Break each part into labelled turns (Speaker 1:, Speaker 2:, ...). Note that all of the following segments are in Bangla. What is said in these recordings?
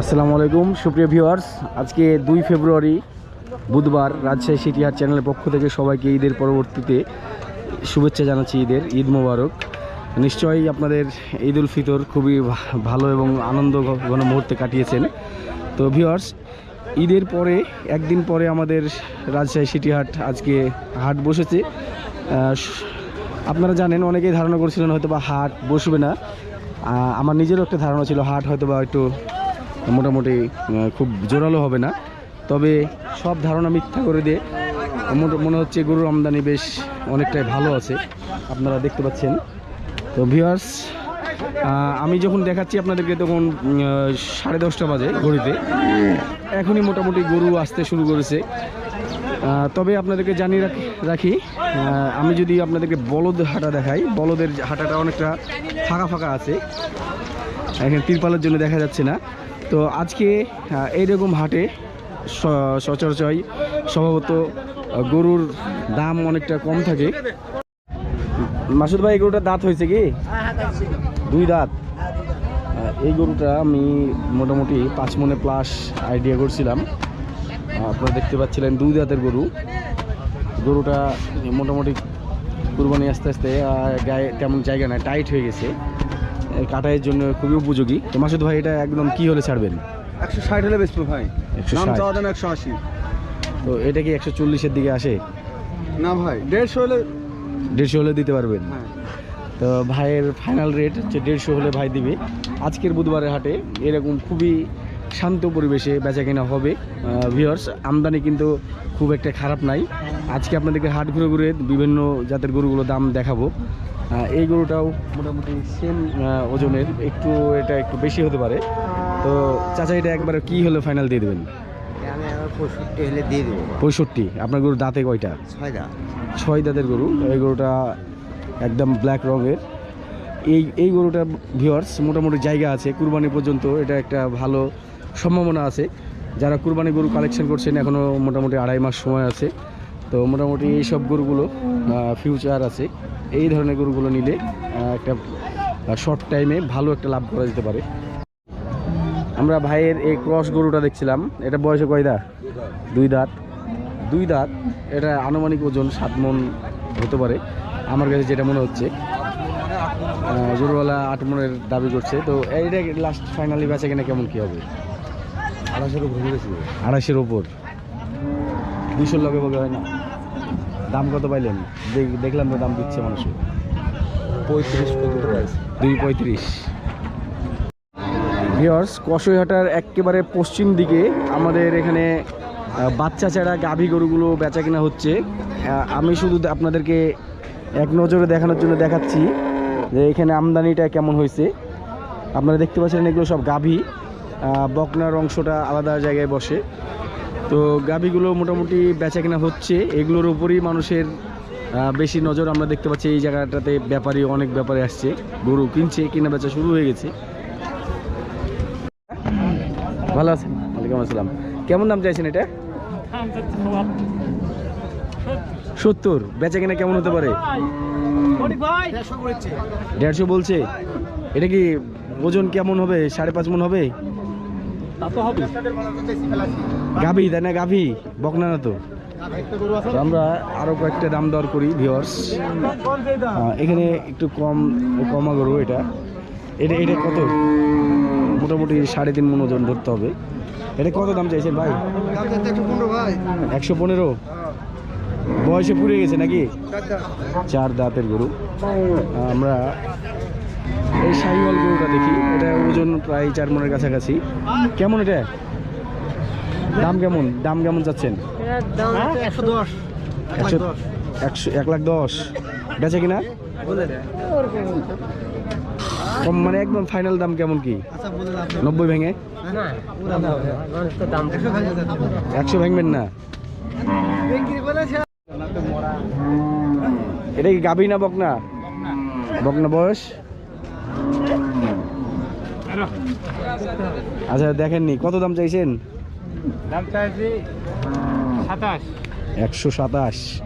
Speaker 1: আসসালামু আলাইকুম, সুপ্রিয় ভিউয়ার্স। আজকে দুই ফেব্রুয়ারি, বুধবার রাজশাহী সিটিহাট চ্যানেলের পক্ষ থেকে সবাইকে ঈদের পরবর্তীতে শুভেচ্ছা জানাচ্ছি ঈদের, ঈদ মোবারক। নিশ্চয়ই আপনাদের ঈদ উল ফিতর খুবই ভালো এবং আনন্দ ঘন মুহূর্তে কাটিয়েছেন। তো ভিউয়ার্স, ঈদের পরে, একদিন পরে আমাদের রাজশাহী সিটিহাট আজকে হাট বসেছে। আপনারা জানেন, অনেকেই ধারণা করছিলেন হয়তো বা হাট বসবে না। আমার নিজেরও একটা ধারণা ছিল হাট হয়তো বা একটু মোটামুটি খুব জোরালো হবে না। তবে সব ধারণা মিথ্যা করে দিয়ে মনে হচ্ছে গরুর আমদানি বেশ অনেকটাই ভালো আছে, আপনারা দেখতে পাচ্ছেন। তো ভিউয়ার্স আমি যখন দেখাচ্ছি আপনাদেরকে তখন সাড়ে দশটা বাজে ঘড়িতে। এখনই মোটামুটি গরু আসতে শুরু করেছে। তবে আপনাদেরকে জানিয়ে রাখি রাখি আমি যদি আপনাদেরকে বলদ হাঁটা দেখাই, বলদের হাঁটাটা অনেকটা ফাঁকা ফাঁকা আছে। এখানে তিরপালের জন্য দেখা যাচ্ছে না। তো আজকে এইরকম হাটে সচরাচর স্বভাবত আহ, গরুর দাম অনেকটা কম থাকে। মাসুদ ভাই এই গরুটার দাঁত হয়েছে কি? দুই দাঁত। এই গরুটা আমি মোটামুটি পাঁচ মনে প্লাস আইডিয়া করছিলাম। আপনারা দেখতে পাচ্ছিলেন দুই দাঁতের গরু। গরুটা মোটামুটি কুরবানি আস্তে আস্তে গায়ে তেমন জায়গা নাই টাইট হয়ে গেছে। কাটাইয়ের জন্য খুবই উপযোগী। তো মাসুদ ভাই এটা একদম কি হলে ছাড়বেন?
Speaker 2: একশো ষাট হলে বেচবো ভাই।
Speaker 1: 160
Speaker 2: নাম চাওয়া দাম একশো আশি।
Speaker 1: তো এটা কি একশো চল্লিশের দিকে আসে?
Speaker 2: না ভাই দেড়শো হলে
Speaker 1: দেড়শো হলে দিতে পারবেন।
Speaker 2: হ্যাঁ।
Speaker 1: তো ভাইয়ের ফাইনাল রেট হচ্ছে দেড়শো হলে ভাই দিবে। আজকের বুধবারের হাটে এরকম খুবই শান্ত পরিবেশে বেচা কেনা হবে ভিওর্স আমদানি কিন্তু খুব একটা খারাপ নাই। আজকে আপনাদেরকে হাট ঘুরে ঘুরে বিভিন্ন জাতের গরুগুলো দাম দেখাবো। এই গরুটাও মোটামুটি সেম ওজনের। একটু এটা একটু বেশি হতে পারে। তো চাচা এটা একবারে কি হলে ফাইনাল দিয়ে দেবেন?
Speaker 2: আমি পঁয়ষট্টি হলে দিয়ে দেবো।
Speaker 1: পঁয়ষট্টি। আপনার গরু দাঁতে কয়টা?
Speaker 2: ছয়
Speaker 1: ছয় দাঁতের গরু। এই গরুটা একদম ব্ল্যাক রঙের। এই এই গরুটা ভিওয়ার্স মোটামুটি জায়গা আছে। কুরবানি পর্যন্ত এটা একটা ভালো সম্ভাবনা আছে। যারা কুরবানি গরু কালেকশন করছেন এখনও মোটামুটি আড়াই মাস সময় আছে। তো মোটামুটি এই সব গরুগুলো ফিউচার আছে। এই ধরনের গরুগুলো নিলে একটা শর্ট টাইমে ভালো একটা লাভ করা যেতে পারে। আমরা ভাইয়ের এই ক্রস গরুটা দেখছিলাম। এটা বয়সে কয় দাঁত? দুই দাঁত। দুই দাঁত এটা আনুমানিক ওজন সাত মন হতে পারে। আমার কাছে যেটা মনে হচ্ছে আহ, গরুওয়ালা আট মনের দাবি করছে। তো এইটা লাস্ট ফাইনালি বেচা কিনা কেমন কী হবে?
Speaker 2: আড়াইশোর উপরে
Speaker 1: আড়াইশের ওপর দুশোর লগে বগে হয় না? দাম কত পাইলেন? দেখ- দেখলাম তো দাম দিচ্ছে মানুষ।
Speaker 2: পঁয়ত্রিশ পর্যন্ত
Speaker 1: দুই পঁয়ত্রিশ। ভিওর্স কষইহাটার একেবারে পশ্চিম দিকে আমাদের এখানে বাচ্চা ছাড়া গাভী গরুগুলো বেচা কেনা হচ্ছে আমি শুধু আপনাদেরকে এক নজরে দেখানোর জন্য দেখাচ্ছি যে এখানে আমদানিটা কেমন হয়েছে। আপনারা দেখতে পাচ্ছেন এগুলো সব গাভী। বকনার অংশটা আলাদা জায়গায় বসে। তো গাভীগুলো মোটামুটি বেচা কেনা হচ্ছে। এগুলোর উপরই মানুষের বেশি নজর আমরা দেখতে পাচ্ছি। এই জায়গাটাতে ব্যাপারী, অনেক ব্যাপারে আসছে। গরু কিনছে, কেনা বেচা শুরু হয়ে গেছে। ভালো আছেন? ওয়ালাইকুম আসসালাম। কেমন দাম চাইছেন এটা? সত্তর। বেচা কেনা কেমন হতে পারে? দেড়শো বলছে। এটা কি ওজন কেমন হবে? সাড়ে পাঁচ মন হবে। গাভী, তাই না গাভী? বকনা না তো? আমরা আরও কয়েকটা দাম দর করি ভিওর্স এখানে একটু কম, কমা গরু এটা। এটা এটা কত? মোটামুটি সাড়ে তিন মন ওজন ধরতে হবে। এটা কত দাম চাইছেন ভাই?
Speaker 2: একশো পনেরো? ভাই
Speaker 1: একশো পনেরো বয়সে পুড়ে গেছে নাকি? চার দাঁতের গরু। আমরা এই শাহিওয়াল গরুটা দেখি। এটা ওজন প্রায় চার মনের কাছাকাছি। কেমন এটা? দাম কেমন? দাম কেমন যাচ্ছেন
Speaker 2: একশো দশ।
Speaker 1: একশো এক লাখ দশ। বেচে কিনা? কম মানে একদম ফাইনাল দাম কেমন কি?
Speaker 2: আচ্ছা
Speaker 1: নব্বই ভেঙে? একশো ভেঙবেন না? এটা কি গাভী না বকনা? বকনা বয়স? আচ্ছা দেখেননি। কত দাম চাইছেন?
Speaker 3: দাম চাইছি সাতাশ।
Speaker 1: একশো সাতাশ।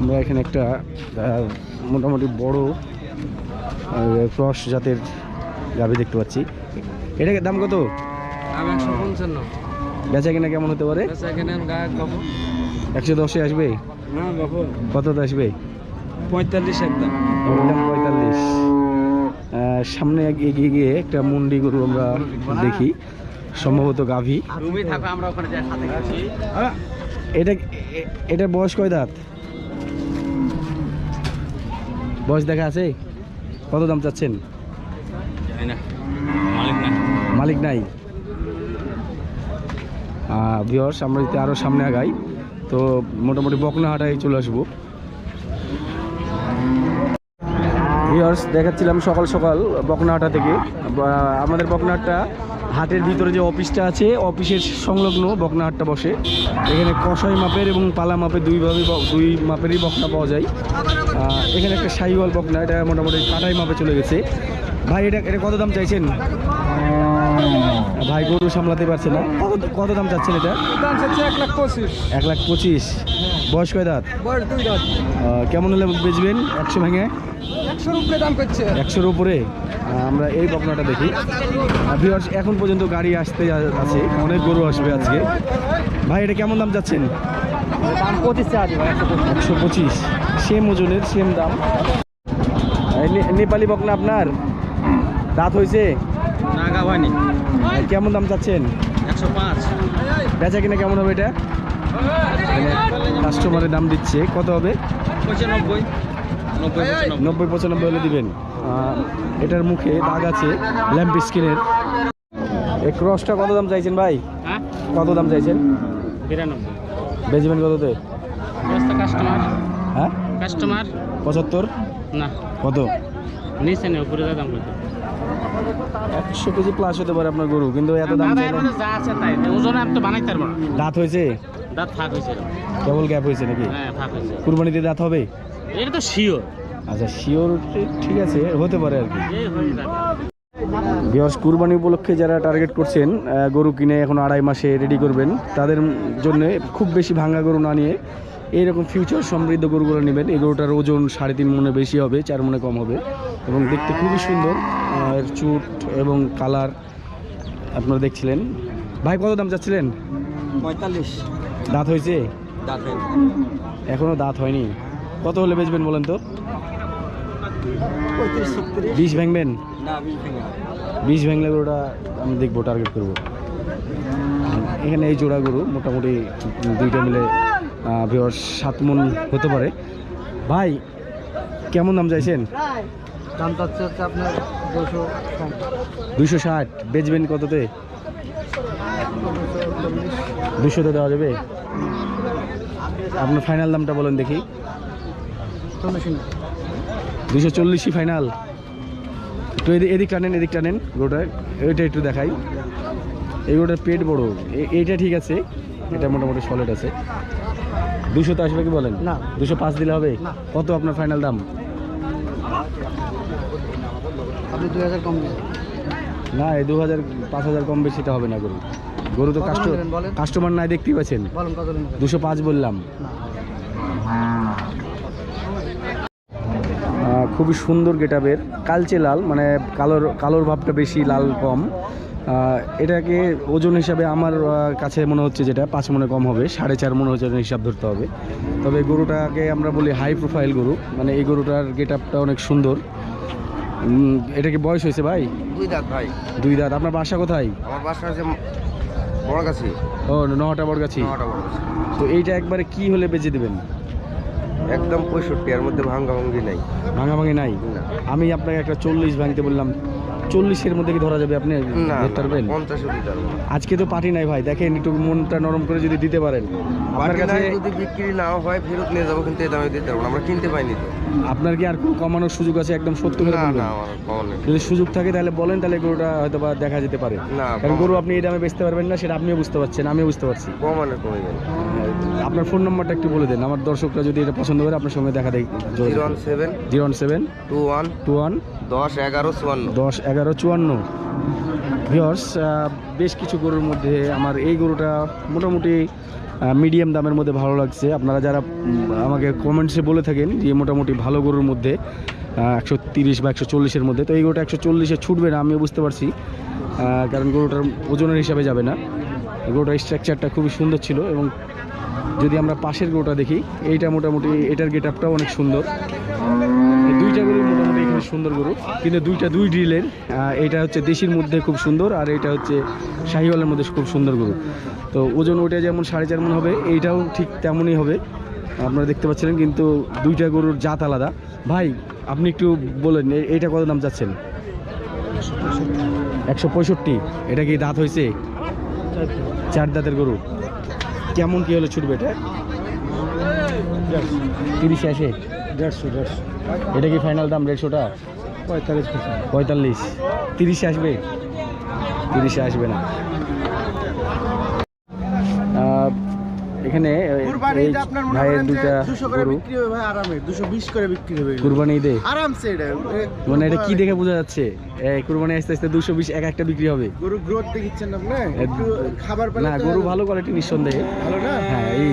Speaker 1: আমরা এখানে একটা মোটামুটি বড় ক্রস জাতের গাভী দেখতে পাচ্ছি। এটা দাম কত? বেচা কিনা কেমন হতে পারে? একশো দশে আসবে? কততে আসবে?
Speaker 2: পঁয়তাল্লিশ একদম।
Speaker 1: পঁয়তাল্লিশ। সামনে এগ- এগিয়ে গিয়ে একটা মুন্ডি গরু আমরা দেখি। সম্ভবত গাভী।
Speaker 2: তুমি থাকো আমরা ওখানে যাই সাথে গেছি।
Speaker 1: এটা এ- বয়স কয় দাঁত? বয়স দেখা আছে? কত দাম চাচ্ছেন? মালিক নাই। ভিওর্স আমরা যদি আরও সামনে আগাই তো মোটামুটি বকনাহাটায় চলে আসব। ভিওর্স দেখাচ্ছিলাম সকাল সকাল বকনাহাটা থেকে। আমাদের বকনাহাটটা হাটের ভিতরে যে অফিসটা আছে অফিসের সংলগ্ন বকনাহাটটা বসে। এখানে কষাই মাপের এবং পালা মাপের দুইভাবে দুই মাপেরই বকনা পাওয়া যায়। এখানে একটা সাইওয়াল বকনা এটা মোটামুটি কাটাই মাপে চলে গেছে। ভাই এটা এটা কত দাম চাইছেন? ভাই গরু সামলাতে পারছে না। কত কত দাম চাচ্ছেন এটা?
Speaker 2: দাম এক লাখ পঁচিশ।
Speaker 1: এক লাখ পঁচিশ। বয়স কয় দাঁত?
Speaker 2: বয়স দুই দাঁত।
Speaker 1: কেমন হলে বেচবেন একশো ভেঙে?
Speaker 2: একশোর উপরে দাম করছে।
Speaker 1: একশোর উপরে? আমরা এই বকনাটা দেখি। ভিউয়ার্স এখন পর্যন্ত গাড়ি আসতে আছে অনেক গরু আসবে আজকে। ভাই এটা কেমন দাম যাচ্ছেন? একশো পঁচিশ। সেম ওজনের সেম দাম। এই নেপালি বকনা আপনার? দাঁত হয়েছে?
Speaker 2: নাগা
Speaker 1: কেমন দাম চাচ্ছেন
Speaker 2: একশো পাঁচ।
Speaker 1: বেচা কিনা কেমন হবে এটা? কাস্টমারের দাম দিচ্ছে। কত হবে?
Speaker 2: পঁচানব্বই। নব্বই
Speaker 1: নব্বই পঁচানব্বই হলে দিবেন। এটার মুখে দাগ আছে ল্যাম্প স্কিনের এই ক্রসটা কত দাম চাইছেন ভাই?
Speaker 3: হ্যাঁ?
Speaker 1: কত দাম চাইছেন?
Speaker 3: বিরানব্বই।
Speaker 1: বেচবেন কততে?
Speaker 3: কাস্টমার।
Speaker 1: হ্যাঁ?
Speaker 3: কাস্টমার?
Speaker 1: পঁচাত্তর?
Speaker 3: না।
Speaker 1: কত?
Speaker 3: নিচে নেই উপরে দাম করতে
Speaker 1: একশো কেজি প্লাস হতে পারে আপনার গরু কিন্তু এত দাম
Speaker 3: যা আছে তাই ওজনে আমি তো বানাইতে পারব না।
Speaker 1: দাঁত হয়েছে?
Speaker 3: দাঁত ফাঁক হয়েছে
Speaker 1: কেবল গ্যাপ হয়েছে নাকি?
Speaker 3: হ্যাঁ ফাঁক হয়েছে।
Speaker 1: কুরবানিতে দাঁত হবে?
Speaker 3: এটা তো শিওর
Speaker 1: আচ্ছা শিওর ঠিক আছে হতে পারে আর কি। বিহার কুরবানি উপলক্ষে যারা টার্গেট করছেন গরু কিনে এখন আড়াই মাসে রেডি করবেন তাদের জন্য খুব বেশি ভাঙা গরু না নিয়ে এইরকম ফিউচার সমৃদ্ধ গরুগুলো নেবেন। এই গরুটার ওজন সাড়ে তিন মনে বেশি হবে চার মনে কম হবে। এবং দেখতে খুবই সুন্দর এর চুট এবং কালার আপনারা দেখছিলেন। ভাই কত দাম চাচ্ছিলেন?
Speaker 2: পঁয়তাল্লিশ।
Speaker 1: দাঁত হয়েছে?
Speaker 2: দাঁত
Speaker 1: এখনও দাঁত হয়নি। কত হলে বেচবেন বলেন তো? বিষ ভাঙবেন? বীজ ভেঙলে গরুটা আমি দেখব টার্গেট করব। এখানে এই জোড়া গরু মোটামুটি দুইটা মিলে ভিওর সাত মন হতে পারে। ভাই কেমন দাম চাইছেন?
Speaker 2: দাম চাচ্ছে হচ্ছে আপনার দুশো
Speaker 1: ষাট। বেচবেন কততে? দুশোতে দেওয়া যাবে? আপনার ফাইনাল দামটা বলেন দেখি। দুশো চল্লিশই ফাইনাল তো এদিক টানেন এদিক টানেন গরুটা ওইটা একটু দেখাই। এই গরুটার পেট বড়। এইটা ঠিক আছে। এটা মোটামুটি সলিড আছে। দুশোতে আসবে কি বলেন?
Speaker 2: না।
Speaker 1: দুশো পাঁচ দিলে হবে? কত আপনার ফাইনাল দাম?
Speaker 2: আপনি দুই হাজার কম
Speaker 1: না এই দু হাজার পাঁচ হাজার কম বেশিটা হবে না গরু। গরু তো কাস্টমার কাস্টমার নাই দেখতেই পাচ্ছেন। দুশো পাঁচ বললাম। খুবই সুন্দর গেটাবের কালচে লাল মানে কালোর কালোর ভাবটা বেশি লাল কম। এটাকে ওজন হিসাবে আমার কাছে মনে হচ্ছে যেটা পাঁচ মনে কম হবে সাড়ে চার মনে হচ্ছে হিসাব ধরতে হবে। তবে গরুটাকে আমরা বলি হাই প্রোফাইল গরু মানে এই গরুটার গেট আপটা অনেক সুন্দর। এটা কি বয়স হয়েছে ভাই?
Speaker 2: দুই দাঁত ভাই।
Speaker 1: দুই দাঁত আপনার বাসা কোথায়?
Speaker 2: আমার বাসা বড় কাছে
Speaker 1: ও নহটা বড়গাছি।
Speaker 2: নটা বড়গাছি।
Speaker 1: তো এইটা একবারে কি হলে বেঁচে দেবেন?
Speaker 2: একদম পঁয়ষট্টি এর মধ্যে ভাঙ্গা ভাঙ্গি নাই।
Speaker 1: ভাঙাভাঙি নাই? আমি আপনাকে একটা চল্লিশ ভাঙতে বললাম। চল্লিশের মধ্যে কি ধরা যাবে আপনি? পারবেন? আজকে তো পার্টি নাই ভাই দেখেন একটু মনটা নরম করে যদি দিতে পারেন। আপনার কাছে
Speaker 2: যদি বিক্রি না হয় ফেরত নিয়ে যাব কিন্তু এই দামে দিতে পারব আমরা কিনতে পাইনি তো।
Speaker 1: আপনার কি আর কোনো কমানোর সুযোগ আছে? একদম সত্য করে যদি সুযোগ থাকে তাহলে বলেন তাহলে গরুটা হয়তো বা দেখা যেতে পারে। কারণ গরু আপনি এই দামে বেচতে পারবেন না সেটা আপনিও বুঝতে পারছেন আমিও বুঝতে পারছি।
Speaker 2: কমানো কমে যাবে।
Speaker 1: আপনার ফোন নাম্বারটা একটু বলে দেন। আমার দর্শকরা যদি এটা পছন্দ করে আপনার সঙ্গে দেখা দেয়।
Speaker 2: Zero one seven
Speaker 1: zero one seven
Speaker 2: two one
Speaker 1: two one
Speaker 2: দশ এগারো চুয়ান্ন।
Speaker 1: দশ এগারো চুয়ান্ন। ভিওর্স বেশ কিছু গরুর মধ্যে আমার এই গরুটা মোটামুটি মিডিয়াম দামের মধ্যে ভালো লাগছে। আপনারা যারা আমাকে কমেন্টসে বলে থাকেন যে মোটামুটি ভালো গরুর মধ্যে একশো তিরিশ বা একশো চল্লিশের মধ্যে তো এই গরুটা একশো চল্লিশে ছুটবে না আমিও বুঝতে পারছি। কারণ গরুটার ওজনের হিসাবে যাবে না। গরুটার স্ট্রাকচারটা খুবই সুন্দর ছিল এবং যদি আমরা পাশের গরুটা দেখি, এইটা মোটামুটি এটার গেট আপটাও অনেক সুন্দর। দুইটা গরু মোটামুটি এখানে সুন্দর গরু। কিন্তু দুইটা দুই ড্রিলের এটা হচ্ছে দেশির মধ্যে খুব সুন্দর আর এটা হচ্ছে শাহিওয়ালের মধ্যে খুব সুন্দর গরু। তো ওজন ওইটা যেমন সাড়ে চার মন হবে, এইটাও ঠিক তেমনই হবে। আপনারা দেখতে পাচ্ছিলেন, কিন্তু দুইটা গরুর জাত আলাদা। ভাই, আপনি একটু বলেন এইটা কত দাম চাচ্ছেন? একশো পঁয়ষট্টি। এটা কি দাঁত হয়েছে? চার দাঁতের গরু। কেমন কি হলে ছুটবে এটা? তিরিশ আসে
Speaker 2: দেড়শো দেড়শো।
Speaker 1: এটা কি ফাইনাল দাম দেড়শোটা?
Speaker 2: পঁয়তাল্লিশ
Speaker 1: পঁয়তাল্লিশ। তিরিশে আসবে? তিরিশে আসবে না। এখানে ভাইয়ের গরু। কুরবানি ঈদে? মানে এটা কি দেখে বোঝা যাচ্ছে? কুরবানি আস্তে আস্তে দুশো বিশ এক একটা বিক্রি হবে।
Speaker 2: গরু গ্রোথ দেখিচ্ছেন না খাবার
Speaker 1: না গরু ভালো কোয়ালিটি নিঃসন্দেহে। হ্যাঁ এই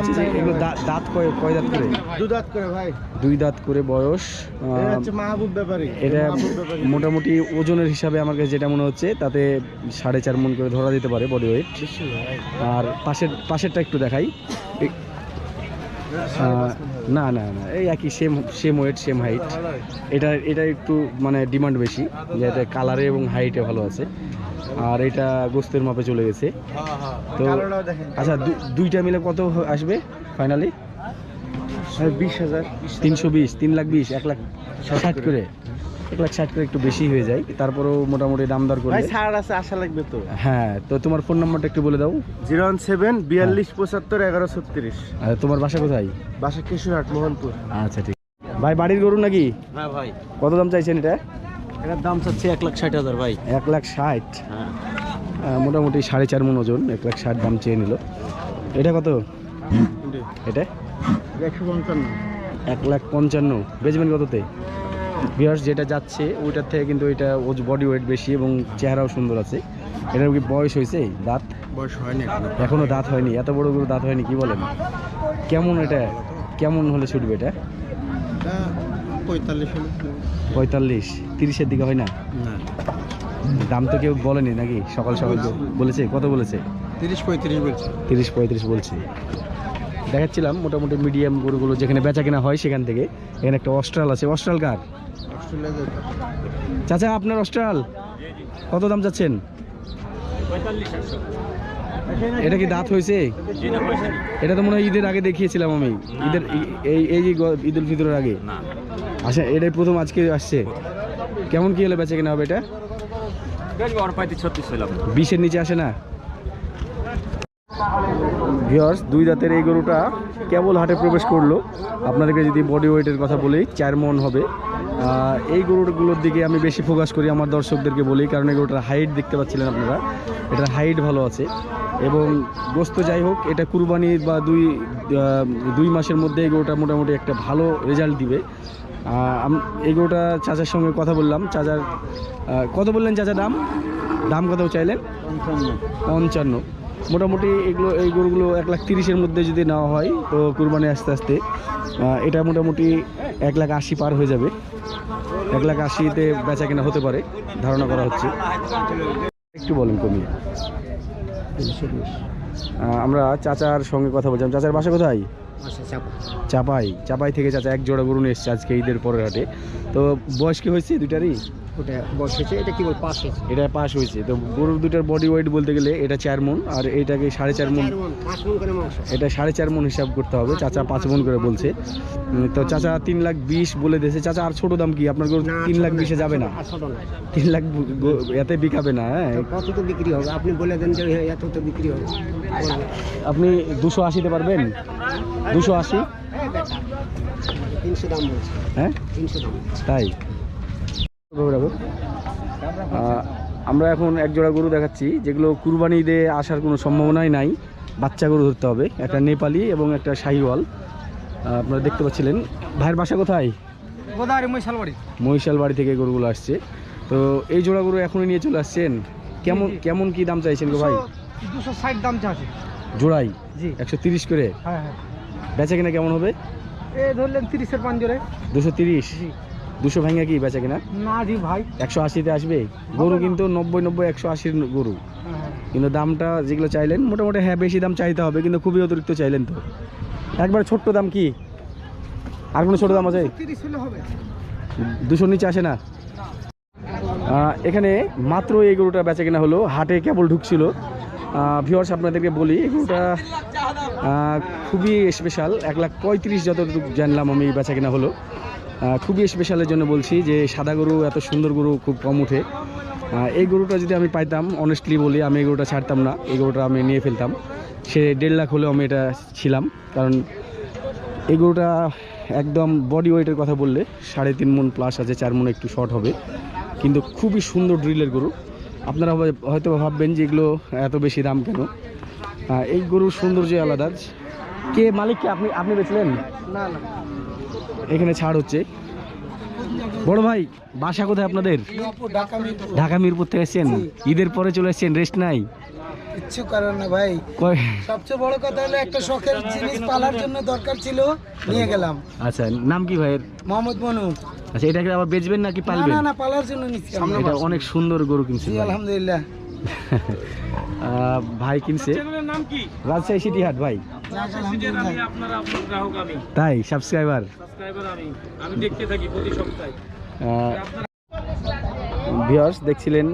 Speaker 1: হচ্ছে যে এগুলো দাঁত কয় কয় দাঁত করে?
Speaker 2: দু দাঁত করে ভাই।
Speaker 1: দুই দাঁত করে বয়স
Speaker 2: এটা মাহবুব ব্যাপারী।
Speaker 1: এটা মোটামুটি ওজনের হিসাবে আমার কাছে যেটা মনে হচ্ছে তাতে সাড়ে চার মন করে ধরা দিতে পারে বডি ওয়েট আর পাশের পাশেরটা একটু দেখাই। না না না এই একই same same weight same height এটা এটা একটু মানে ডিমান্ড বেশি যাতে কালারে এবং হাইটে ভালো আছে। আর এটা গোস্তের মাপে চলে গেছে। তো আচ্ছা দুইটা মিলে কত আসবে ফাইনালি
Speaker 2: বিশ হাজার।
Speaker 1: তিনশো বিশ তিন লাখ বিশ এক লাখ ষাট করে। এক লাখ ষাট করে একটু বেশি হয়ে যায় তারপরেও মোটামুটি দাম দর করে
Speaker 2: ভাই ছাড় আছে আশা লাগবে তো।
Speaker 1: হ্যাঁ তো তোমার ফোন নাম্বারটা একটু বলে দাও।
Speaker 2: জিরো ওয়ান সেভেন বিয়াল্লিশ পঁচাত্তর এগারো ছত্রিশ।
Speaker 1: আর তোমার বাসা কোথায়?
Speaker 2: বাসা কিশোরহাট মোহনপুর।
Speaker 1: আচ্ছা ঠিক। ভাই বাড়ির গরু নাকি?
Speaker 3: হ্যাঁ ভাই।
Speaker 1: কত দাম চাইছেন এটা?
Speaker 3: এটার দাম চাচ্ছে এক লাখ ষাট হাজার ভাই।
Speaker 1: এক লাখ ষাট?
Speaker 3: হ্যাঁ।
Speaker 1: মোটামুটি সাড়ে চার মন ওজন এক লাখ ষাট দাম চেয়ে নিল। এটা কত? এটা?
Speaker 2: একশো পঞ্চান্ন।
Speaker 1: এক লাখ পঞ্চান্ন। বেচবেন কততে? বিয়ার্স যেটা যাচ্ছে ওইটার থেকে কিন্তু এটা ওজ বডি ওয়েট বেশি এবং চেহারাও সুন্দর আছে। এটার কি বয়স হয়েছে? দাঁত?
Speaker 2: বয়স হয়নি
Speaker 1: এখনও। দাঁত হয়নি। এত বড় গরু দাঁত হয়নি কি বলেন? কেমন এটা? কেমন হলে ছুটবে এটা?
Speaker 2: পঁয়তাল্লিশ
Speaker 1: পঁয়তাল্লিশ তিরিশের দিকে হয় না?
Speaker 2: না।
Speaker 1: দাম তো কেউ বলেনি নাকি? সকাল সকাল বলেছে কত বলেছে?
Speaker 2: তিরিশ পঁয়ত্রিশ বলছে।
Speaker 1: তিরিশ পঁয়ত্রিশ বলছে। দেখাচ্ছিলাম মোটামুটি মিডিয়াম গরুগুলো যেখানে বেচা কেনা হয় সেখান থেকে। এখানে একটা অস্ট্রাল আছে। অস্ট্রাল কার?
Speaker 2: অস্ট্রেলিয়া
Speaker 1: চাচা আপনার অস্ট্রাল? কত দাম চাচ্ছেন? এটা কি দাঁত হয়েছে? এটা তো মনে হয় ঈদের আগে দেখিয়েছিলাম আমি। ঈদের এই এই যে গ- ঈদুল ফিতরের আগে। আচ্ছা এটাই প্রথম আজকে আসছে। কেমন কি হলে বেচা কেনা হবে এটা? বিশের নিচে আসে না? ভিওর্স দুই দাঁতের এই গরুটা কেবল হাটে প্রবেশ করল। আপনাদেরকে যদি বডি ওয়েটের কথা বলি চার মন হবে। এই গরুগুলোর দিকে আমি বেশি ফোকাস করি আমার দর্শকদেরকে বলি, কারণ এই গরুটার হাইট দেখতে পাচ্ছিলেন আপনারা। এটার হাইট ভালো আছে। এবং গোস্ত যাই হোক, এটা কুরবানি বা দুই দুই মাসের মধ্যে এই গরুটা মোটামুটি একটা ভালো রেজাল্ট দিবে। এই গরুটা চাচার সঙ্গে কথা বললাম। চাচার কত বললেন চাচা দাম? দাম কত চাইলেন? পঞ্চান্ন। মোটামুটি এগুলো, এই গরুগুলো এক লাখ তিরিশের মধ্যে যদি নেওয়া হয়, তো কুরবানি আস্তে আস্তে এটা মোটামুটি এক লাখ আশি পার হয়ে যাবে। এক লাখ আশিতে বেচা কেনা হতে পারে ধারণা করা হচ্ছে। একটু বলেন কমিয়ে। আমরা চাচার সঙ্গে কথা বলছিলাম চাচার বাসা কোথায়? চাপাই। চাপাই। থেকে চাচা এক জোড়া গরু নিয়ে এসছে আজকে ঈদের পরের হাটে। তো বয়স কি হয়েছে দুটারই
Speaker 2: ওটা বয়স হয়েছে। এটা কি বল পাঁচ হয়েছে?
Speaker 1: এটা পাস হয়েছে। তো গরুর দুটার বডি ওয়েট বলতে গেলে এটা চার মন আর এইটাকে সাড়ে চার মন। এটা সাড়ে চার মন হিসাব করতে হবে চাচা পাঁচ মন করে বলছে। তো চাচা তিন লাখ বিশ বলে দিয়েছে। চাচা আর ছোট দাম কি? আপনার গরু তিন লাখ বিশে যাবে না? তিন লাখ এতে বিকাবে না হ্যাঁ?
Speaker 2: কত তো বিক্রি হবে? আপনি বলে দেন যে এত তো বিক্রি হবে।
Speaker 1: আপনি দুশো আশিতে পারবেন? দুশো আশি?
Speaker 2: তিনশো দাম বলছে।
Speaker 1: হ্যাঁ?
Speaker 2: তিনশো দাম।
Speaker 1: তাই? আমরা এখন এক জোড়া গরু দেখাচ্ছি যেগুলো কুরবানি ঈদে আসার কোনো সম্ভাবনাই নাই। বাচ্চা গরু ধরতে হবে একটা নেপালি এবং একটা শাহিওয়াল। আপনারা দেখতে পাচ্ছিলেন। ভাইয়ের বাসা কোথায়? মহিশাল বাড়ি থেকে গরুগুলো আসছে। তো এই জোড়া গরু এখনই নিয়ে চলে আসছেন? কেমন কেমন কি দাম চাইছেন গো ভাই?
Speaker 2: দুশো ষাট দাম চাচ্ছে
Speaker 1: জোড়াই? একশো তিরিশ করে?
Speaker 2: হ্যাঁ হ্যাঁ।
Speaker 1: বেচা কিনা কেমন হবে?
Speaker 2: এ ধরলেন তিরিশের পাঞ্জরে।
Speaker 1: দুশো তিরিশ? দুশো ভেঙে কি বেচা কিনা?
Speaker 3: না জি ভাই।
Speaker 1: একশো আশিতে আসবে? গরু কিন্তু নব্বই নব্বই একশো আশির গরু। কিন্তু দামটা যেগুলো চাইলেন মোটামুটি হ্যাঁ বেশি দাম চাইতে হবে কিন্তু খুবই অতিরিক্ত চাইলেন তো। একবার ছোট্ট দাম কি? আর কোনো ছোট দাম আছে? দুশোর নিচে আসে না? এখানে মাত্র এই গরুটা বেচা কেনা হলো হাটে কেবল ঢুকছিল। ভিওয়ার্স আপনাদেরকে বলি এই গরুটা খুবই স্পেশাল এক লাখ পঁয়ত্রিশ যতটুকু জানলাম আমি বেচা কেনা হলো। খুবই স্পেশালের জন্য বলছি যে সাদা গরু এত সুন্দর গরু খুব কম উঠে। এই গরুটা যদি আমি পাইতাম অনেস্টলি বলি, আমি এই গরুটা ছাড়তাম না, এই গরুটা আমি নিয়ে ফেলতাম। সে দেড় লাখ হলেও আমি এটা ছিলাম, কারণ এই গরুটা একদম বডি ওয়েটের কথা বললে, সাড়ে তিন মন প্লাস আছে, চার মন একটু শর্ট হবে। কিন্তু খুবই সুন্দর ড্রিলের গরু। আপনারা হয়তো ভাববেন যে এগুলো এত বেশি দাম কেন? এই গরুর সৌন্দর্য আলাদা। কে মালিককে আপনি আপনি বেচলেন?
Speaker 3: না না।
Speaker 1: এখানে ছাড় হচ্ছে। বড় ভাই বাসা কোথায় আপনাদের?
Speaker 3: ঢাকা
Speaker 1: মিরপুর। থেকে এসছেন। ঈদের পরে চলে এসছেন রেস্ট নাই।
Speaker 3: কিচ্ছু না ভাই। সবচেয়ে বড় কথা হলো একটা শখের জিনিস পালার জন্য দরকার ছিল নিয়ে গেলাম।
Speaker 1: আচ্ছা নাম কি ভাইয়ের?
Speaker 3: মোহাম্মদ মনু।
Speaker 1: আচ্ছা এটাকে আবার বেচবেন নাকি
Speaker 3: না
Speaker 1: পালবেন?
Speaker 3: না না পালার জন্য নিচ্ছি।
Speaker 1: এটা অনেক সুন্দর গরু কিনছে।
Speaker 3: আলহামদুলিল্লাহ।
Speaker 1: ভাই কিনছে। রাজশাহী সিটি হাট ভাই। তাই সাবস্ক্রাইবার
Speaker 4: সাবস্ক্রাইবার আমি। আমি দেখতে থাকি প্রতি সপ্তাহে।
Speaker 1: ভিওর্স দেখছিলেন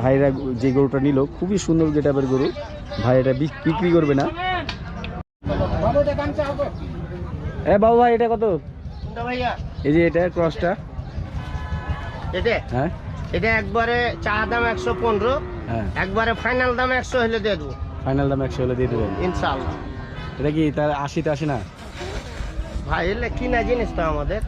Speaker 1: ভাইরা যে গরুটা নিল খুবই সুন্দর গেটাবের গরু। ভাই এটা বিক- বিক্রি করবে না। এ বাবু ভাই এটা কত? এই যে এটা ক্রসটা হ্যাঁ?
Speaker 5: এটা একবারে চা দাম একশো পনেরো
Speaker 1: হ্যাঁ।
Speaker 5: একবারে ফাইনাল দাম একশো হলে দিয়ে দেবো।
Speaker 1: ফাইনাল দাম একশো হলে দিয়ে দেবেন?
Speaker 5: ইনশাল্লাহ
Speaker 1: এটা কি তার আশিতে আসে না?
Speaker 5: ভাই এলে কিনা জিনিস তো আমাদের।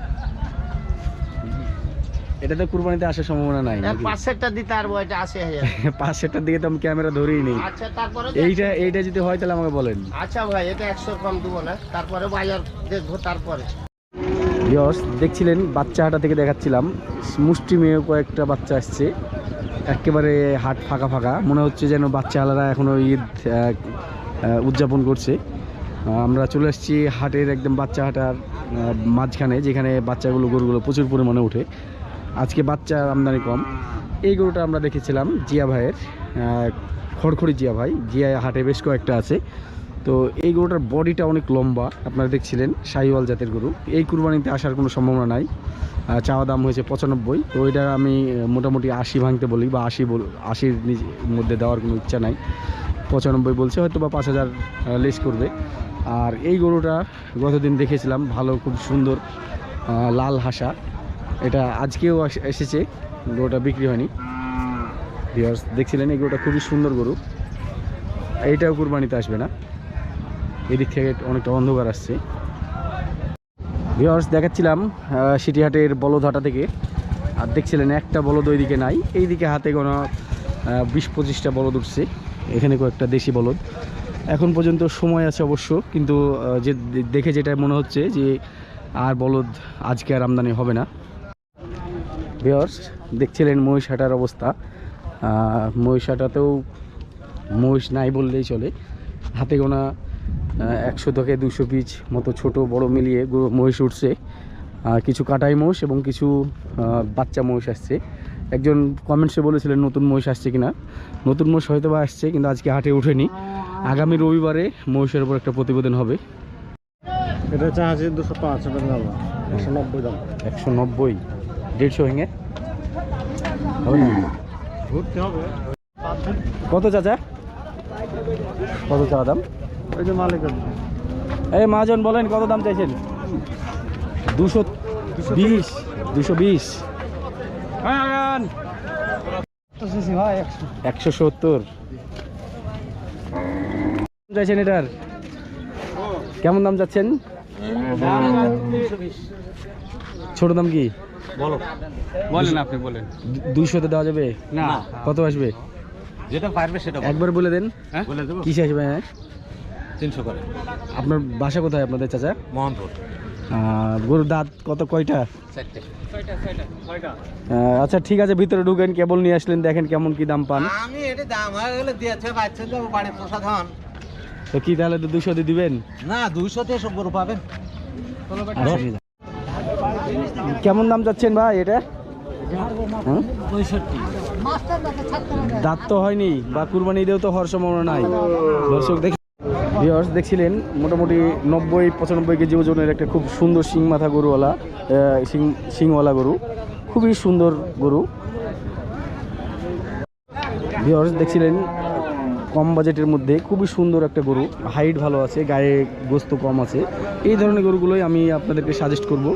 Speaker 1: এটা তো কুরবানিতে আসার সম্ভাবনা নাই
Speaker 5: পাঁচশোটা দিতে পারব এটা আশি হাজার
Speaker 1: পাঁচ সেটার দিকে তো আমি ক্যামেরা ধরেই নেই।
Speaker 5: আচ্ছা তারপরে
Speaker 1: এইটা এইটা যদি হয় তাহলে আমাকে বলেন।
Speaker 5: আচ্ছা ভাই এটা একশো কম দেবো না। তারপরে বাজার দেখব তারপরে।
Speaker 1: ভিওস দেখছিলেন বাচ্চা হাটা থেকে দেখাচ্ছিলাম। মুষ্টি মেয়ে কয়েকটা বাচ্চা আসছে। একেবারে হাট ফাঁকা ফাঁকা। মনে হচ্ছে যেন বাচ্চা আলাদা এখনও ঈদ উদযাপন করছে। আমরা চলে আসছি হাটের একদম বাচ্চা হাটার মাঝখানে, যেখানে বাচ্চাগুলো, গরুগুলো প্রচুর পরিমাণে ওঠে। আজকে বাচ্চা আমদানি কম। এই গরুটা আমরা দেখেছিলাম, জিয়া ভাইয়ের খড়খড়ি জিয়া ভাই। জিয়া হাটে বেশ কয়েকটা আছে। তো এই গরুটার বডিটা অনেক লম্বা, আপনারা দেখছিলেন, শাহিওয়াল জাতের গরু। এই কুরবানিতে আসার কোনো সম্ভাবনা নাই চাওয়া দাম হয়েছে পঁচানব্বই, তো এটা আমি মোটামুটি আশি ভাঙতে বলি বা আশি বল, আশির মধ্যে দেওয়ার কোনো ইচ্ছা নাই। পঁচানব্বই বলছে, হয়তো বা পাঁচ হাজার লেস করবে। আর এই গরুটা গতদিন দেখেছিলাম, ভালো, খুব সুন্দর লাল হাসা। এটা আজকেও এসেছে, গরুটা বিক্রি হয়নি। দেখছিলেন, এই গরুটা খুবই সুন্দর গরু। এইটাও কুরবানিতে আসবে না। এদিক থেকে অনেকটা অন্ধকার আসছে। ভিওর্স দেখাচ্ছিলাম সিটিহাটের বলদহাটা থেকে। আর দেখছিলেন একটা বলদ ওইদিকে নাই। এইদিকে হাতে আহ, বিশ পঁচিশটা বলদ উঠছে। এখানে কয়েকটা দেশি বলদ। এখন পর্যন্ত সময় আছে অবশ্য কিন্তু যে দেখে যেটা মনে হচ্ছে যে আর বলদ আজকে আর আমদানি হবে না। ভিওর্স দেখছিলেন মহিষ হাটার অবস্থা। মহিষ হাটাতেও মহিষ নাই বললেই চলে। হাতে গোনা একশো থেকে দুশো পিচ মতো ছোট বড় মিলিয়ে মহিষ উঠছে। আর কিছু কাটাই মহিষ এবং কিছু বাচ্চা মহিষ আসছে। একজন কমেন্টসে বলেছিলেন নতুন মহিষ আসছে কিনা? নতুন মহিষ হয়তো বা আসছে কিন্তু আজকে হাটে ওঠেনি আগামী রবিবারে মহিষের উপর একটা প্রতিবেদন হবে।
Speaker 3: এটা চা আছে দুশো পাঁচ একশো নব্বই দাম।
Speaker 1: একশো নব্বই। দেড়শো ভেঙে? কত চাচা? কত চাওয়া দাম?
Speaker 3: ওই যে মালিকের।
Speaker 1: এই মহাজন বলেন কত দাম চাইছেন? দুশো বিশ দুশো বিশ।
Speaker 3: একশো
Speaker 1: সত্তর। চাইছেন এটার? কেমন দাম যাচ্ছেন ছোট দাম কি?
Speaker 4: বলো। বলেন আপনি বলেন।
Speaker 1: দুইশোতে দেওয়া যাবে?
Speaker 4: না।
Speaker 1: কত আসবে?
Speaker 4: যেটা পারবে সেটা
Speaker 1: একবার বলে দেন।
Speaker 4: হ্যাঁ? বলে দেবো।
Speaker 1: কিসে আসবে হ্যাঁ?
Speaker 4: তিনশো করে।
Speaker 1: আপনার বাসা কোথায় আপনাদের চাচা?
Speaker 4: মোহনপুর।
Speaker 1: গরুর দাঁত কত কয়টা? আচ্ছা ঠিক আছে ভিতরে ঢুকেন কেবল নিয়ে আসলেন দেখেন কেমন কি দাম পান।
Speaker 5: আমি এটা দাম হয়ে গেলে দিয়েছে বাচ্চা যাব প্রসাধন
Speaker 1: তো কি তাহলে তো দুশো দিয়ে দিবেন?
Speaker 5: না দুইশোতে সব গরু পাবেন।
Speaker 1: কেমন দাম যাচ্ছেন ভাই এটা? দাঁত তো হয়নি বা কুরবানি দিয়েও তো হওয়ার সম্ভাবনা নাই। দর্শক দেখ ভিউয়ার্স দেখছিলেন মোটামুটি নব্বই, পঁচানব্বই কেজি ওজনের একটা খুব সুন্দর শিং মাথা গরুওয়ালা শিং, শিংওয়ালা গরু। খুবই সুন্দর গরু। ভিউয়ার্স দেখছিলেন কম বাজেটের মধ্যে খুবই সুন্দর একটা গরু। হাইট ভালো আছে, গায়ে গোস্ত কম আছে। এই ধরনের গরুগুলোই আমি আপনাদেরকে সাজেস্ট করব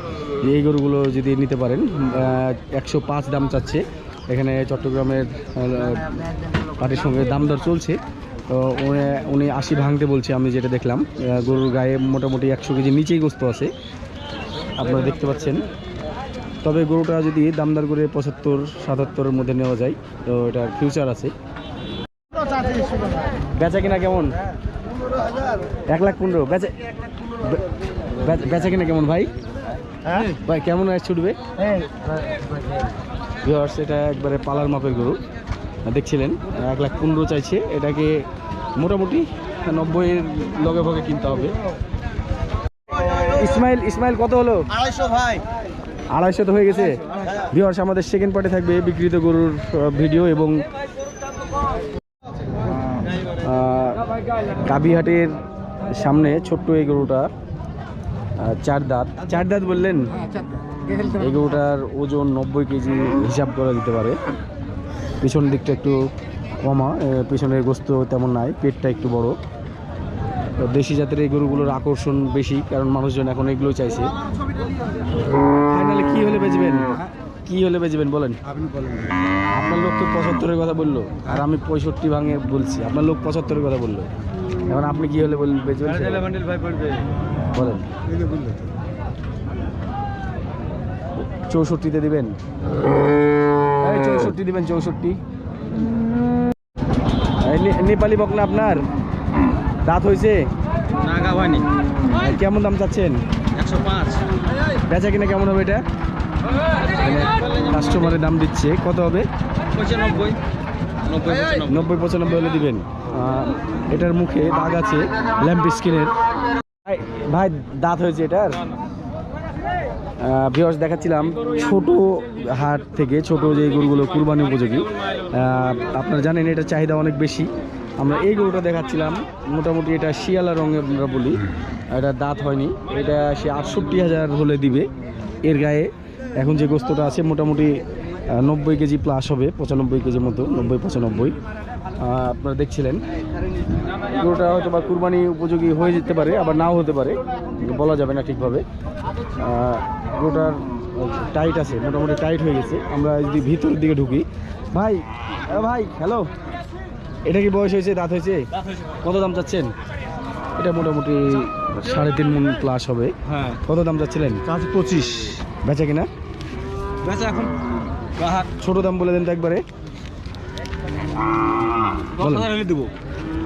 Speaker 1: যে এই গরুগুলো যদি নিতে পারেন একশো পাঁচ দাম চাচ্ছে। এখানে চট্টগ্রামের পার্টির সঙ্গে দাম দর চলছে। উনি- উনি আশি ভাঙতে বলছে আমি যেটা দেখলাম গরুর গায়ে মোটামুটি একশো কেজি নিচেই গোস্ত আছে। আপনারা দেখতে পাচ্ছেন। তবে গরুটা যদি দামদার করে পঁচাত্তর সাতাত্তরের মধ্যে নেওয়া যায় তো এটার ফিউচার আছে। বেচা কিনা কেমন? এক লাখ পনেরো। বেচা বেচা কিনা কেমন ভাই? ভাই কেমন ছুটবে? এটা একবারে পালার মাপের গরু। দেখছিলেন এক লাখ পনেরো চাইছে এটাকে মোটামুটি নব্বইয়ের লগে ভগে কিনতে হবে। ইসমাইল ইসমাইল কত হলো?
Speaker 5: আড়াইশো ভাই।
Speaker 1: আড়াইশো তো হয়ে গেছে। ভিউয়ার্স আমাদের সেকেন্ড পার্টে থাকবে বিকৃত গরুর ভিডিও এবং কাবিহাটের সামনে ছোট্ট এই গরুটা চার দাঁত। চার দাঁত বললেন? এই গরুটার ওজন নব্বই কেজি হিসাব করা দিতে পারে। পিছন দিকটা একটু কমা পিছনের গোস্ত তেমন নাই পেটটা একটু বড়। তো দেশি জাতের এই গরুগুলোর আকর্ষণ বেশি কারণ মানুষজন এখন এগুলো চাইছে। ফাইনালি কি হলে বেচবেন? কি হলে বেচবেন বলেন? আপনার লোক তো পঁচাত্তরের কথা বলল আর আমি পঁয়ষট্টি ভাঙে বলছি আপনার লোক পঁচাত্তরের কথা বলল। এখন আপনি কি হলে বেচবেন বলেন। চৌষট্টিতে দিবেন? চৌষট্টি দিবেন চৌষট্টি। নেপালি বকনা আপনার? দাঁত হয়েছে
Speaker 4: নাগা
Speaker 1: কেমন দাম চাচ্ছেন? বেচা কিনা কেমন হবে এটা? কাস্টমারের দাম দিচ্ছে। কত হবে?
Speaker 4: নব্বই
Speaker 1: নব্বই পঁচানব্বই হলে দিবেন। এটার মুখে দাগ আছে ল্যাম্প স্কিনের ভাই দাঁত হয়েছে এটার? ভিওর্স দেখাচ্ছিলাম ছোট হাট থেকে ছোট যে গরুগুলো কুরবানি উপযোগী। আপনারা জানেন এটা চাহিদা অনেক বেশি। আমরা এই গরুটা দেখাচ্ছিলাম, মোটামুটি এটা শিয়ালা রঙে আমরা বলি। এটা দাঁত হয়নি, এটা সে আটষট্টি হাজার হলে দিবে। এর গায়ে এখন যে গোস্তটা আছে, মোটামুটি নব্বই কেজি প্লাস হবে, পঁচানব্বই কেজির মতো, নব্বই, পঁচানব্বই। আপনারা দেখছিলেন। গরুটা হয়তো বা কুরবানি উপযোগী হয়ে যেতে পারে আবার নাও হতে পারে বলা যাবে না ঠিকভাবে। আহ, গরুটার টাইট আছে মোটামুটি টাইট হয়ে গেছে। আমরা যদি ভিতরের দিকে ঢুকি ভাই ভাই হ্যালো এটা কি বয়স হয়েছে দাঁত হয়েছে? কত দাম চাচ্ছেন? এটা মোটামুটি সাড়ে তিন মন প্লাস হবে।
Speaker 4: হ্যাঁ।
Speaker 1: কত দাম চাচ্ছিলেন? পঁচিশ। বেচা কিনা?
Speaker 4: বেচা এখন।
Speaker 1: ছোট দাম বলে দেন তো একবারে।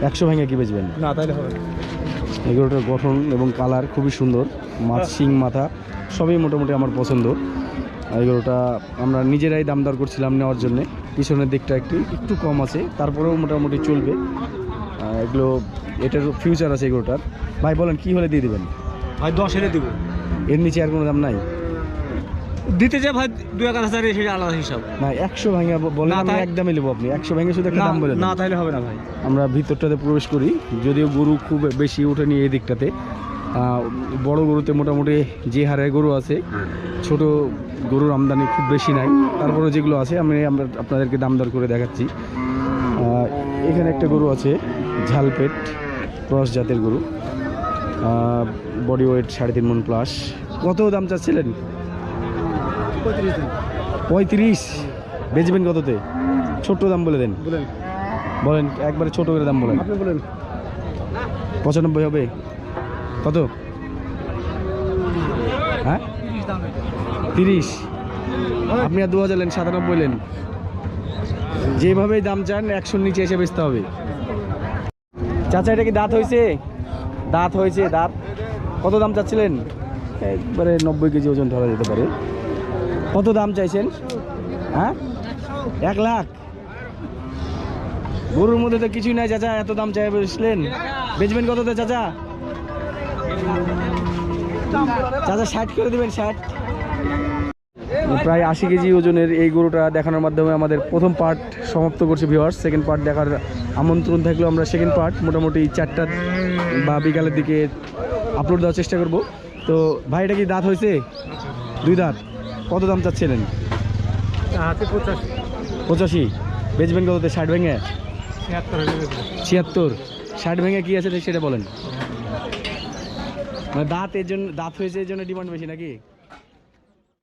Speaker 1: একশো ভেঙে কি বেচবেন?
Speaker 4: না তাইলে হবে
Speaker 1: এগুলোটার গঠন এবং কালার খুবই সুন্দর। মাছ শিং মাথা সবই মোটামুটি আমার পছন্দ। আর এগুলোটা আমরা নিজেরাই দাম দর করছিলাম নেওয়ার জন্য। পিছনের দিকটা একটু একটু কম আছে তারপরেও মোটামুটি চলবে। এগুলো এটার ফিউচার আছে এগুলোটার। ভাই বলেন কি হলে দিয়ে দেবেন?
Speaker 4: ভাই দশ হলে দেবো।
Speaker 1: এর নিচে আর কোনো দাম নাই?
Speaker 4: দিতে যে ভাই দু এক হাজার সেটা আলাদা হিসাব।
Speaker 1: না একশো ভেঙে আমি
Speaker 4: তাই-
Speaker 1: একদমই নেব আপনি। একশো ভেঙে শুধু একটা দাম বলে
Speaker 4: না তাইলে হবে না ভাই।
Speaker 1: আমরা ভিতরটাতে প্রবেশ করি যদিও গরু খুব বেশি ওঠেনি এই দিকটাতে। বড় গরুতে মোটামুটি যে হারে গরু আছে ছোট গরুর আমদানি খুব বেশি নাই। তারপরে যেগুলো আছে আমি আমরা আপনাদেরকে দাম দর করে দেখাচ্ছি। এখানে একটা গরু আছে ঝালপেট ক্রস জাতের গরু। বডি ওয়েট সাড়ে তিন মন প্লাস কত দাম চাচ্ছিলেন? পঁয়ত্রিশ বেচবেন কততে? ছোট্ট দাম বলে দেন।
Speaker 4: বলেন।
Speaker 1: একবারে ছোট করে দাম বলেন।
Speaker 4: আপনি বলেন।
Speaker 1: পঁচানব্বই হবে। কত? হ্যাঁ? তিরিশ। আপনি আর দু হাজার নেন সাতানব্বই নেন। যেভাবেই দাম চান একশোর নিচে এসে বেচতে হবে। চাচা এটা কি দাঁত হয়েছে? দাঁত হয়েছে দাঁত। কত দাম চাচ্ছিলেন? একবারে নব্বই কেজি ওজন ধরা যেতে পারে। কত দাম চাইছেন? হ্যাঁ? এক লাখ। গরুর মধ্যে তো কিছুই নাই চাচা, এত দাম চাই বুঝলেন বেচবেন কততে চাচা? চাচা, ষাট করে দেবেন, ষাট। প্রায় আশি কেজি ওজনের এই গরুটা দেখানোর মাধ্যমে আমাদের প্রথম পার্ট সমাপ্ত করছি ভিওয়ার্স সেকেন্ড পার্ট দেখার আমন্ত্রণ থাকলেও আমরা সেকেন্ড পার্ট মোটামুটি চারটা বা বিকালের দিকে আপলোড দেওয়ার চেষ্টা করব। তো ভাই, এটা কি দাঁত হয়েছে? দুই দাঁত। কত দাম চাচ্ছিলেন?
Speaker 4: পঁচাশি।
Speaker 1: বেচবেন কততে? ষাট ভেঙে? ছিয়াত্তর ষাট ভেঙে কি আছে সেটা বলেন। মানে দাঁত এর জন্য দাঁত হয়েছে এর জন্য ডিমান্ড বেশি নাকি?